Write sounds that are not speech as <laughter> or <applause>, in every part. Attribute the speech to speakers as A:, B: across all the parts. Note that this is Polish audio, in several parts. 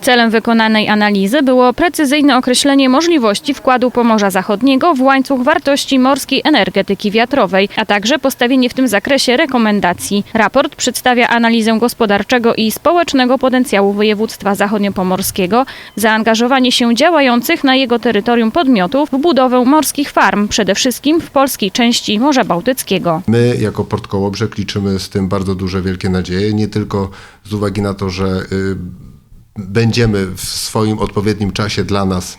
A: Celem wykonanej analizy było precyzyjne określenie możliwości wkładu Pomorza Zachodniego w łańcuch wartości morskiej energetyki wiatrowej, a także postawienie w tym zakresie rekomendacji. Raport przedstawia analizę gospodarczego i społecznego potencjału województwa zachodniopomorskiego, zaangażowanie się działających na jego terytorium podmiotów w budowę morskich farm, przede wszystkim w polskiej części Morza Bałtyckiego.
B: My jako Port Kołobrzeg liczymy z tym bardzo duże, wielkie nadzieje, nie tylko z uwagi na to, że y, będziemy w swoim odpowiednim czasie dla nas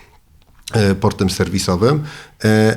B: e, portem serwisowym,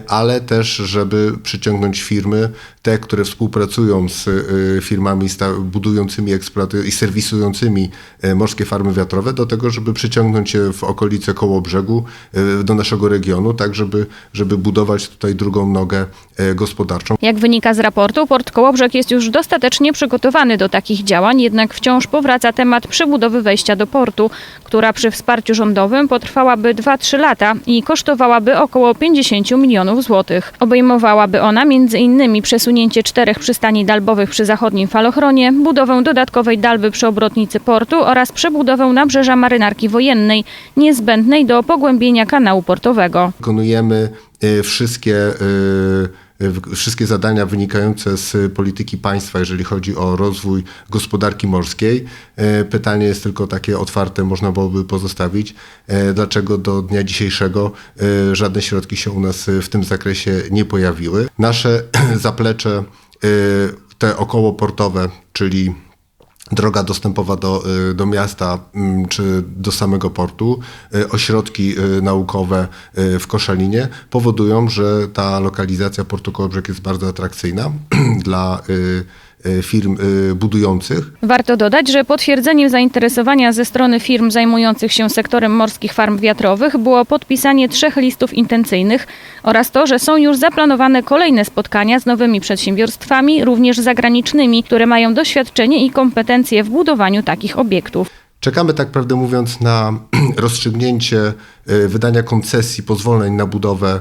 B: ale też, żeby przyciągnąć firmy, te, które współpracują z e, firmami budującymi eksploatu- i serwisującymi e, morskie farmy wiatrowe, do tego, żeby przyciągnąć je w okolice Kołobrzegu, e, do naszego regionu, tak żeby, żeby budować tutaj drugą nogę gospodarczą.
A: Jak wynika z raportu, Port Kołobrzeg jest już dostatecznie przygotowany do takich działań, jednak wciąż powraca temat przebudowy wejścia do portu, która przy wsparciu rządowym potrwałaby 2-3 lata i kosztowałaby około 50 milionów złotych. Obejmowałaby ona m.in. przesunięcie czterech przystani dalbowych przy zachodnim falochronie, budowę dodatkowej dalby przy obrotnicy portu oraz przebudowę nabrzeża marynarki wojennej, niezbędnej do pogłębienia kanału portowego.
B: wykonujemy e, wszystkie, w- wszystkie zadania wynikające z polityki państwa, jeżeli chodzi o rozwój gospodarki morskiej. E, Pytanie jest tylko takie otwarte, można byłoby pozostawić. E, Dlaczego do dnia dzisiejszego żadne środki się u nas w tym zakresie nie pojawiły? Nasze <clears throat> zaplecze, te okołoportowe, czyli droga dostępowa do, y, do miasta mm, czy do samego portu, y, ośrodki y, naukowe w Koszalinie powodują, że ta lokalizacja Portu Kołobrzeg jest bardzo atrakcyjna <clears throat> dla firm y, budujących.
A: Warto dodać, że potwierdzeniem zainteresowania ze strony firm zajmujących się sektorem morskich farm wiatrowych było podpisanie trzech listów intencyjnych oraz to, że są już zaplanowane kolejne spotkania z nowymi przedsiębiorstwami, również zagranicznymi, które mają doświadczenie i kompetencje w budowaniu takich obiektów.
B: Czekamy, tak prawdę mówiąc, na <clears throat> rozstrzygnięcie y, wydania koncesji, pozwoleń na budowę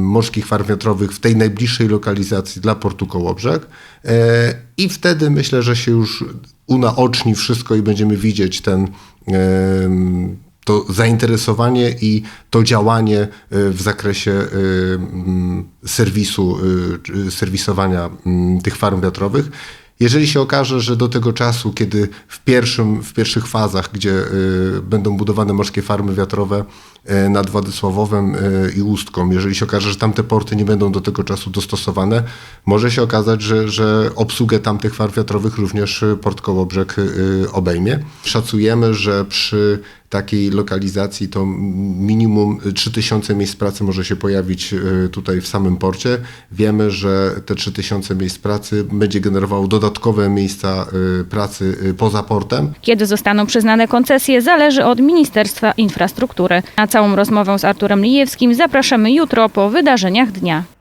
B: morskich farm wiatrowych w tej najbliższej lokalizacji dla portu Kołobrzeg. Y, I wtedy myślę, że się już unaoczni wszystko i będziemy widzieć ten, to zainteresowanie i to działanie y, w zakresie mm, serwisu, serwisowania tych farm wiatrowych. Jeżeli się okaże, że do tego czasu, kiedy w, pierwszym, w pierwszych fazach, gdzie y, będą budowane morskie farmy wiatrowe y, nad Władysławowem y, i Ustką, jeżeli się okaże, że tamte porty nie będą do tego czasu dostosowane, może się okazać, że, że obsługę tamtych farm wiatrowych również y, Port Kołobrzeg y, obejmie. Szacujemy, że przy takiej lokalizacji to minimum 3000 miejsc pracy może się pojawić y, tutaj w samym porcie. Wiemy, że te 3000 miejsc pracy będzie generowało dodatkowe miejsca y, pracy y, poza portem.
A: Kiedy zostaną przyznane koncesje, zależy od Ministerstwa Infrastruktury. Na całą rozmowę z Arturem Lijewskim zapraszamy jutro po wydarzeniach dnia.